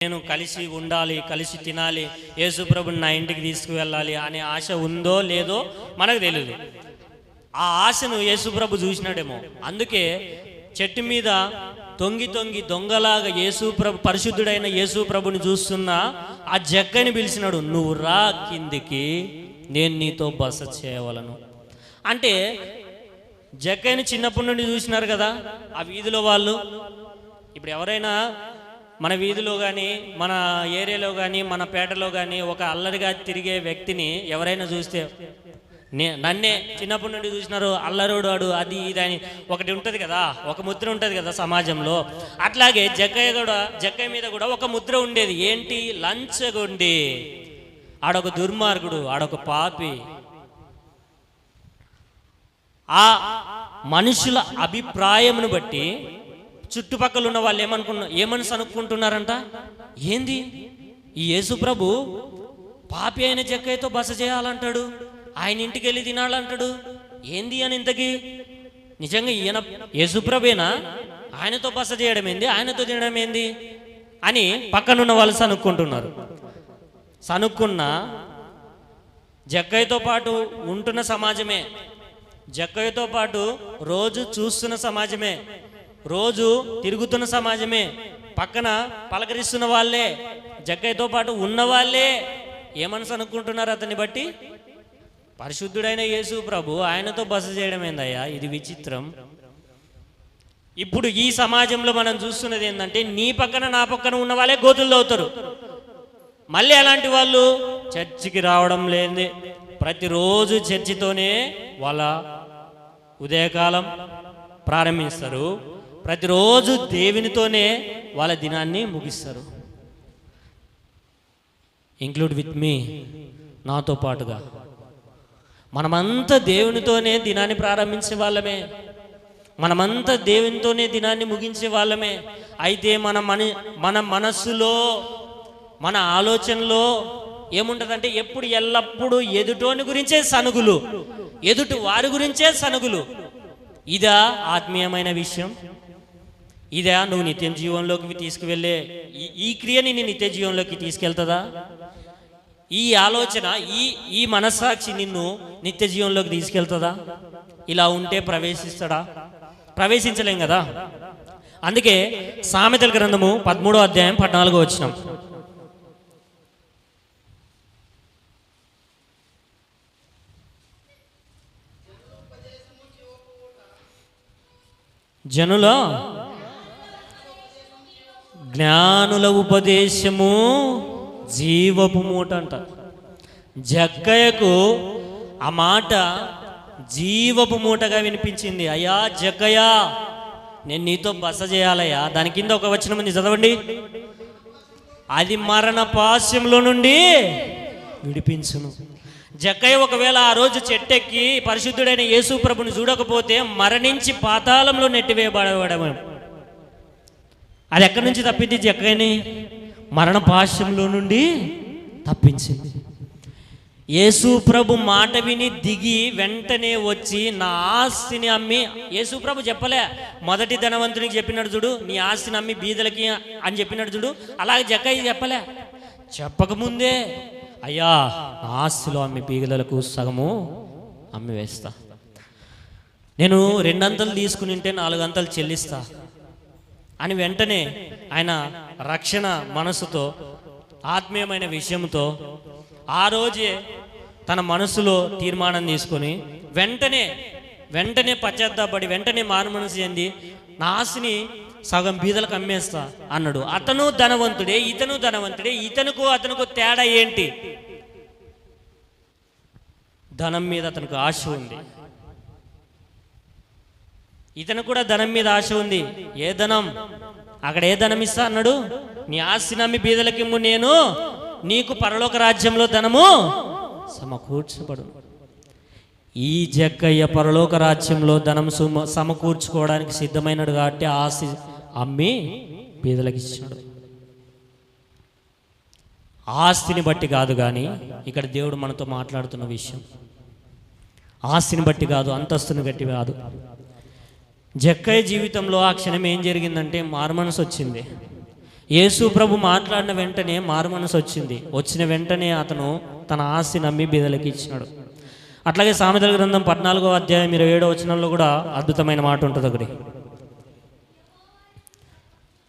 నేను కలిసి ఉండాలి కలిసి తినాలి యేసుప్రభుని నా ఇంటికి తీసుకువెళ్ళాలి అనే ఆశ ఉందో లేదో మనకు తెలియదు ఆ ఆశను యేసుప్రభు చూసినాడేమో. అందుకే చెట్టు మీద తొంగి తొంగి దొంగలాగా యేసుప్రభు పరిశుద్ధుడైన యేసుప్రభుని చూస్తున్న ఆ జగ్గని పిలిచినాడు నువ్వు రా కిందికి నేను నీతో బస చేయవలను. అంటే జగ్గని చిన్నప్పటి నుండి చూసినారు కదా ఆ వీధిలో వాళ్ళు. ఇప్పుడు ఎవరైనా మన వీధిలో కానీ మన ఏరియాలో కానీ మన పేటలో కానీ ఒక అల్లరిగా తిరిగే వ్యక్తిని ఎవరైనా చూస్తే నే నన్నే చిన్నప్పటి నుండి చూసినారు అల్లరుడు వాడు అది ఇది అని ఒకటి ఉంటుంది కదా ఒక ముద్ర ఉంటుంది కదా సమాజంలో. అట్లాగే జక్కయ్య కూడా జక్కయ్య మీద కూడా ఒక ముద్ర ఉండేది ఏంటి? లంచగొండి. ఆడొక దుర్మార్గుడు ఆడొక పాపి. ఆ మనుషుల అభిప్రాయమును బట్టి చుట్టుపక్కల ఉన్న వాళ్ళు ఏమనుకున్న ఏమని అనుకుంటున్నారంట? ఏంది? ఈ యేసు ప్రభు పాపి అయిన చెక్కయ్యతో బస చేయాలంటాడు ఆయన ఇంటికి వెళ్ళి తినాలంటాడు. ఏంది అని ఇంతకీ? నిజంగా ఈయన యేసుప్రభేనా ఆయనతో బస చేయడం ఏంది? ఆయనతో తినడం ఏంది? అని పక్కనున్న వాళ్ళు సనుక్కుంటున్నారు. సనుక్కున్న జక్కయ్యతో పాటు ఉంటున్న సమాజమే జక్కయ్యతో పాటు రోజు చూస్తున్న సమాజమే. రోజు తిరుగుతున్న సమాజమే. పక్కన పలకరిస్తున్న వాళ్ళే జగ్గయ్యతో పాటు ఉన్న వాళ్ళే ఏమనసు అనుకుంటున్నారు అతన్ని బట్టి? పరిశుద్ధుడైన యేసు ప్రభు ఆయనతో బస చేయడం ఏందయ్యా? ఇది విచిత్రం. ఇప్పుడు ఈ సమాజంలో మనం చూస్తున్నది ఏంటంటే నీ పక్కన నా పక్కన ఉన్న వాళ్ళే గోతులు అవుతారు. మళ్ళీ అలాంటి వాళ్ళు చర్చికి రావడం లేని ప్రతిరోజు చర్చితోనే వాళ్ళ ఉదయకాలం ప్రారంభిస్తారు. ప్రతిరోజు దేవునితోనే వాళ్ళ దినాన్ని ముగిస్తారు. ఇంక్లూడ్ విత్ మీ నాతో పాటుగా. మనమంతా దేవునితోనే దినాన్ని ప్రారంభించే వాళ్ళమే. మనమంతా దేవునితోనే దినాన్ని ముగించే వాళ్ళమే. అయితే మన మన మన మనస్సులో మన ఆలోచనలో ఏముంటదంటే ఎప్పుడు ఎల్లప్పుడూ ఎదుటోని గురించే సనుగులు. ఎదుటి వారి గురించే సనుగులు. ఇదా ఆత్మీయమైన విషయం. ఇదా నువ్వు నిత్యం జీవంలోకి తీసుకువెళ్ళే ఈ- ఈ క్రియని నీ నిత్య జీవంలోకి తీసుకెళ్తుందా? ఈ ఆలోచన ఈ ఈ మనస్సాక్షి నిన్ను నిత్య జీవంలోకి తీసుకెళ్తుందా? ఇలా ఉంటే ప్రవేశిస్తాడా? ప్రవేశించలేం కదా? అందుకే సామెతల గ్రంథము పదమూడో అధ్యాయం పద్నాలుగో వచ్చినాం జనుల జ్ఞానుల ఉపదేశము జీవపు మూట అంట. జక్కయ్యకు ఆ మాట జీవపు మూటగా వినిపించింది. అయ్యా జగ్గయ్య నేను నీతో బస చేయాలయ్యా. దాని కింద ఒక వచనం ఉంది చదవండి. అది మరణ పాశ్యంలో నుండి విడిపించును. జక్కయ్య ఒకవేళ ఆ రోజు చెట్టెక్కి పరిశుద్ధుడైన యేసు ప్రభుని చూడకపోతే మరణించి పాతాళంలో నెట్టివేయబడవడమే. అది ఎక్కడి నుంచి తప్పింది? జక్కని మరణ పాశంలో నుండి తప్పించింది. యేసు ప్రభు మాట విని దిగి వెంటనే వచ్చి నా ఆస్తిని అమ్మి యేసు ప్రభు చెప్పలే మొదటి ధనవంతునికి చెప్పినాడు చూడు నీ ఆస్తిని అమ్మి బీదలకి అని చెప్పినాడు చూడు అలాగే జక్కయ్య చెప్పలే. చెప్పకముందే అయ్యా ఆస్తిలో అమ్మి బీదలకు సగము అమ్మి వేస్తా. నేను రెండంతలు తీసుకుని ఉంటే నాలుగంతలు చెల్లిస్తా. అని వెంటనే ఆయన రక్షణ మనసుతో ఆత్మీయమైన విషయంతో ఆ రోజే తన మనసులో తీర్మానం తీసుకొని వెంటనే వెంటనే పశ్చాత్తాపడి వెంటనే మారు మనసు చెంది నా ఆస్తిని సగం బీదలకు అమ్మేస్తా అన్నాడు. అతను ధనవంతుడే ఇతను ధనవంతుడే ఇతనుకు అతనుకు తేడా ఏంటి? ధనం మీద అతనికి ఆశ ఉంది. ఇతను కూడా ధనం మీద ఆశ ఉంది. ఏ ధనం? అక్కడ ఏ ధనం ఇస్తా అన్నాడు? నీ ఆస్తి నమ్మి బీదలకిమ్ము నేను నీకు పరలోక రాజ్యంలో ధనము సమకూర్చబడు ఈ జక్కయ్య పరలోక రాజ్యంలో ధనం సుమ సమకూర్చుకోవడానికి సిద్ధమైనడు కాబట్టి ఆస్తి అమ్మి బీదలకు ఇచ్చాడు ఆస్తిని బట్టి కాదు కానీ ఇక్కడ దేవుడు మనతో మాట్లాడుతున్న విషయం. ఆస్తిని బట్టి కాదు అంతస్తుని బట్టి కాదు. జక్కయ్య జీవితంలో ఆ క్షణం ఏం జరిగిందంటే మారుమనసు వచ్చింది. యేసు ప్రభు మాట్లాడిన వెంటనే మారు మనసు వచ్చింది. వచ్చిన వెంటనే అతను తన ఆస్తి నమ్మి బీదలకి ఇచ్చినాడు. అట్లాగే సామెతల గ్రంథం పద్నాలుగో అధ్యాయం ఇరవై ఏడో వచనంలో కూడా అద్భుతమైన మాట ఉంటుంది ఒకటి.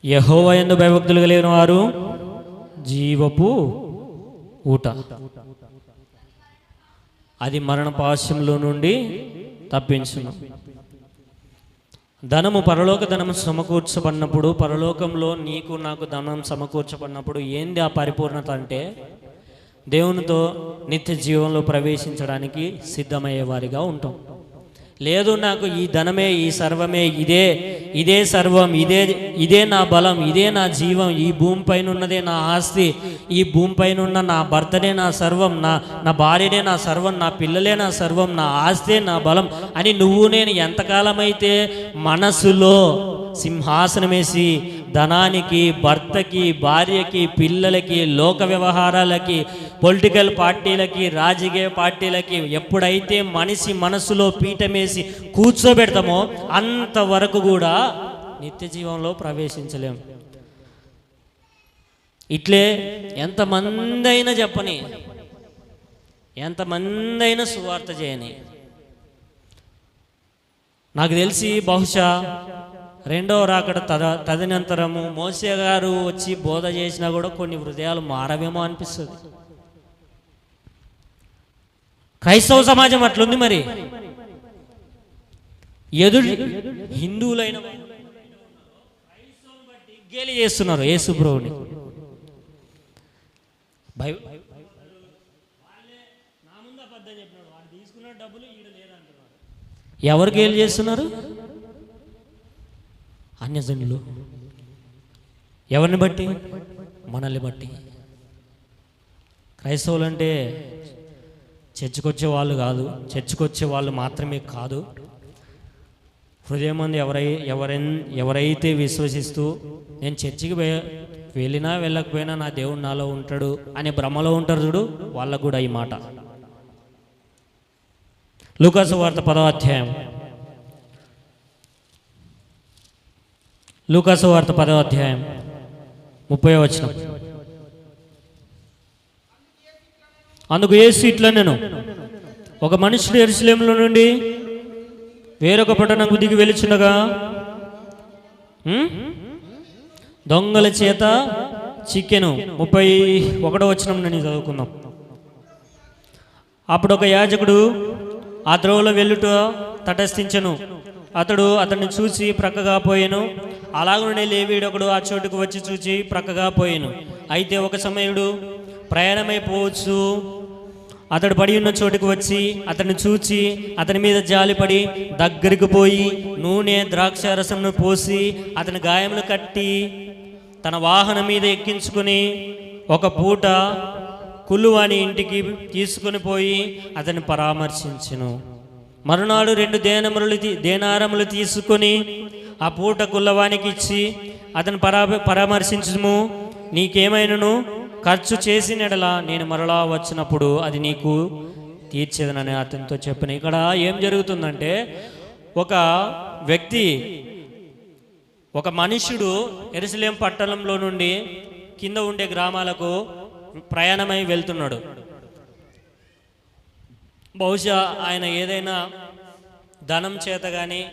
యహోవ ఎందు భయభక్తులు కలిగిన వారు జీవపు ఊట. అది మరణ పాశ్యంలో నుండి తప్పించును. ధనము పరలోక ధనము సమకూర్చబడినప్పుడు పరలోకంలో నీకు నాకు ధనం సమకూర్చబడినప్పుడు ఏంది ఆ పరిపూర్ణత అంటే? దేవునితో నిత్య జీవంలో ప్రవేశించడానికి సిద్ధమయ్యే వారిగా ఉంటాం. లేదు నాకు ఈ ధనమే ఈ సర్వమే ఇదే ఇదే సర్వం ఇదే ఇదే నా బలం ఇదే నా జీవం ఈ భూమిపైన ఉన్నదే నా ఆస్తి ఈ భూమిపైన ఉన్న నా భర్తనే నా సర్వం నా నా భార్యనే నా సర్వం నా పిల్లలే నా సర్వం నా ఆస్తే నా బలం అని నువ్వు నేను ఎంతకాలమైతే మనసులో సింహాసనం వేసి ధనానికి భర్తకి భార్యకి పిల్లలకి లోక వ్యవహారాలకి పొలిటికల్ పార్టీలకి రాజకీయ పార్టీలకి ఎప్పుడైతే మనిషి మనసులో పీఠమేసి కూర్చోబెడతామో అంతవరకు కూడా నిత్య జీవంలో ప్రవేశించలేము ఇట్లే ఎంతమంది అయినా చెప్పని ఎంతమంది అయినా సువార్త చేయని. నాకు తెలిసి బహుశా రెండవ రాకడ తద తదనంతరము మోసే గారు వచ్చి బోధ చేసినా కూడా కొన్ని హృదయాలు మారవేమో అనిపిస్తుంది. క్రైస్తవ సమాజం అట్లుంది మరి. ఎదురు హిందువులైన చేస్తున్నారు యేసు భయ బైబిల్ ఎవరు చేస్తున్నారు? అన్యజనులు. ఎవరిని బట్టి? మనల్ని బట్టి. క్రైస్తవులు అంటే చర్చకొచ్చే వాళ్ళు కాదు. చర్చకొచ్చే వాళ్ళు మాత్రమే కాదు. హృదయం మంది ఎవరై ఎవరై ఎవరైతే విశ్వసిస్తూ నేను చర్చికి పోయే వెళ్ళినా వెళ్ళకపోయినా నా దేవుడు నాలో ఉంటాడు అనే భ్రమలో ఉంటారు చూడు వాళ్ళకు కూడా ఈ మాట. లూకాసు వార్త పదవ అధ్యాయం. లూకాసు వార్త పదవ అధ్యాయం ముప్పై వచనం. అందుకు యేసు ఇట్లా నేను ఒక మనుషుడు ఎరుసలేంలో నుండి వేరొక పట్టణంకు దిగి వెలుచుండగా దొంగల చేత చిక్కెను. ముప్పై ఒకటో వచ్చిన నేను చదువుకుందాం. అప్పుడు ఒక యాజకుడు ఆ ద్రోవలో వెళ్ళుట తటస్థించను. అతడు అతన్ని చూసి ప్రక్కగా పోయాను. అలాగనే లేవీడొకడు ఆ చోటుకు వచ్చి చూచి ప్రక్కగా పోయాను. అయితే ఒక సమయుడు ప్రయాణమైపోవచ్చు అతడు పడి ఉన్న చోటుకు వచ్చి అతన్ని చూచి అతని మీద జాలిపడి దగ్గరికి పోయి నూనె ద్రాక్ష రసంను పోసి అతని గాయములు కట్టి తన వాహనం మీద ఎక్కించుకుని ఒక పూట కులువాని ఇంటికి తీసుకుని పోయి అతన్ని పరామర్శించును. మరునాడు రెండు దేనములు దేనారములు తీసుకొని ఆ పూట కుల్లవానికి ఇచ్చి అతను పరా పరామర్శించము. నీకేమైనను? ఖర్చు చేసినడలా నేను మరలా వచ్చినప్పుడు అది నీకు తీర్చేదనని అతనితో చెప్పిన. ఇక్కడ ఏం జరుగుతుందంటే ఒక వ్యక్తి ఒక మనుష్యుడు ఎరుసలేం పట్టణంలో నుండి కింద ఉండే గ్రామాలకు ప్రయాణమై వెళ్తున్నాడు. బహుశా ఆయన ఏదైనా ధనం చేత కానీ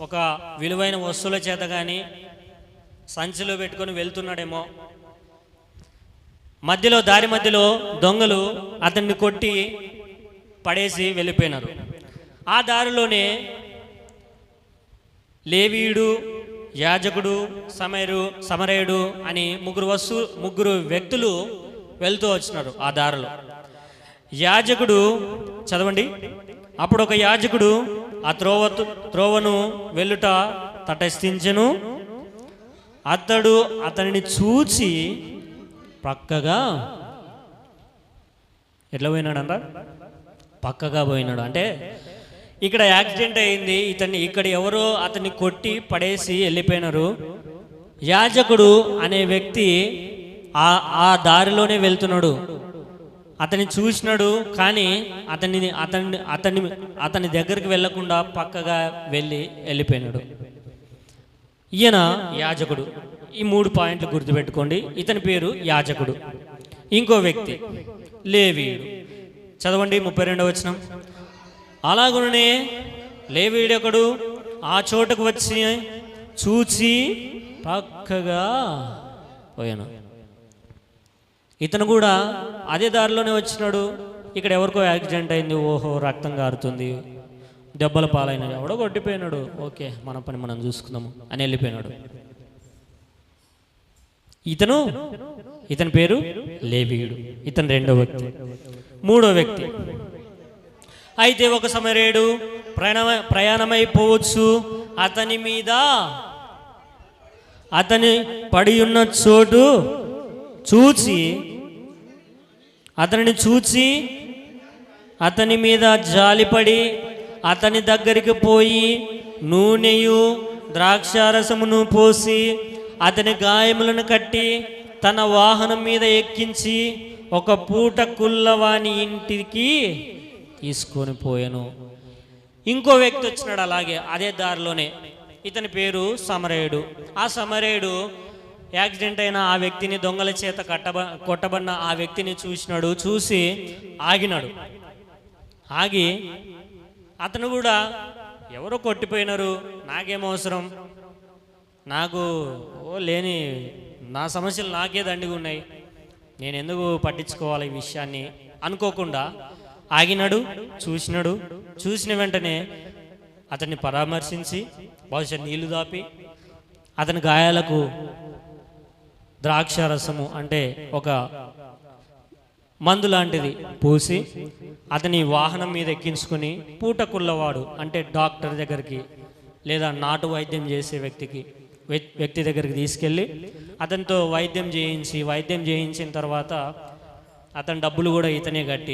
ఒక విలువైన వస్తువుల చేత కానీ సంచిలో పెట్టుకొని వెళ్తున్నాడేమో. మధ్యలో దారి మధ్యలో దొంగలు అతన్ని కొట్టి పడేసి వెళ్ళిపోయినారు. ఆ దారిలోనే లేవీయుడు యాజకుడు సమయరు సమరేయుడు అని ముగ్గురు వస్తు ముగ్గురు వ్యక్తులు వెళ్తూ వచ్చినారు ఆ దారిలో. యాజకుడు చదవండి. అప్పుడు ఒక యాజకుడు ఆ త్రోవ త్రోవను వెళ్ళుట తటస్థించను. అతడు అతనిని చూచి పక్కగా ఎట్లా పోయినాడంట? పక్కగా పోయినాడు. అంటే ఇక్కడ యాక్సిడెంట్ అయింది. ఇతన్ని ఇక్కడ ఎవరో అతన్ని కొట్టి పడేసి వెళ్ళిపోయినారు. యాజకుడు అనే వ్యక్తి ఆ ఆ దారిలోనే వెళ్తున్నాడు. అతన్ని చూసినాడు కానీ అతన్ని అతన్ని అతన్ని అతని దగ్గరికి వెళ్ళకుండా పక్కగా వెళ్ళి వెళ్ళిపోయినాడు. ఈయన యాజకుడు. ఈ మూడు పాయింట్లు గుర్తుపెట్టుకోండి. ఇతని పేరు యాజకుడు. ఇంకో వ్యక్తి లేవీయుడు. చదవండి ముప్పై రెండవ వచనం. అలాగునే లేవీడొకడు ఆ చోటకు వచ్చి చూచి పక్కగా పోయాను. ఇతను కూడా అదే దారిలోనే వచ్చినాడు. ఇక్కడ ఎవరికో యాక్సిడెంట్ అయింది. ఓహో రక్తం కారుతుంది దెబ్బల పాలైన ఎవడో కొట్టిపోయినాడు. ఓకే మన పని మనం చూసుకుందాము అని వెళ్ళిపోయినాడు. ఇతను ఇతని పేరు లేవీయుడు ఇతను రెండో వ్యక్తి. మూడో వ్యక్తి. అయితే ఒక సమరేడు ప్రయాణ ప్రయాణమైపోవచ్చు అతని మీద అతని పడి ఉన్న చోటు చూచి అతనిని చూచి అతని మీద జాలిపడి అతని దగ్గరికి పోయి నూనెయు ద్రాక్షారసమును పోసి అతని గాయములను కట్టి తన వాహనం మీద ఎక్కించి ఒక పూట కుల్లవాని ఇంటికి తీసుకొని పోయాను. ఇంకో వ్యక్తి వచ్చినాడు అలాగే అదే దారిలోనే. ఇతని పేరు సమరేయుడు. ఆ సమరేయుడు యాక్సిడెంట్ అయిన ఆ వ్యక్తిని దొంగల చేత కట్టబ కొట్టబడిన ఆ వ్యక్తిని చూసినాడు చూసి ఆగినాడు. ఆగి అతను కూడా ఎవరో కొట్టిపోయినారు నాకేం అవసరం? నాకు ఓ లేని నా సమస్యలు నాకే దండిగా ఉన్నాయి. నేను ఎందుకు పట్టించుకోవాలి ఈ విషయాన్ని? అనుకోకుండా ఆగినాడు చూసినాడు. చూసిన వెంటనే అతన్ని పరామర్శించి బహుశా నీళ్ళు దాపి అతని గాయాలకు ద్రాక్ష రసము అంటే ఒక మందు లాంటిది పూసి అతని వాహనం మీద ఎక్కించుకొని పూటకుళ్ళవాడు అంటే డాక్టర్ దగ్గరికి లేదా నాటు వైద్యం చేసే వ్యక్తికి వ్యక్- వ్యక్తి దగ్గరికి తీసుకెళ్ళి అతనితో వైద్యం చేయించి వైద్యం చేయించిన తర్వాత అతని డబ్బులు కూడా ఇతనే కట్టి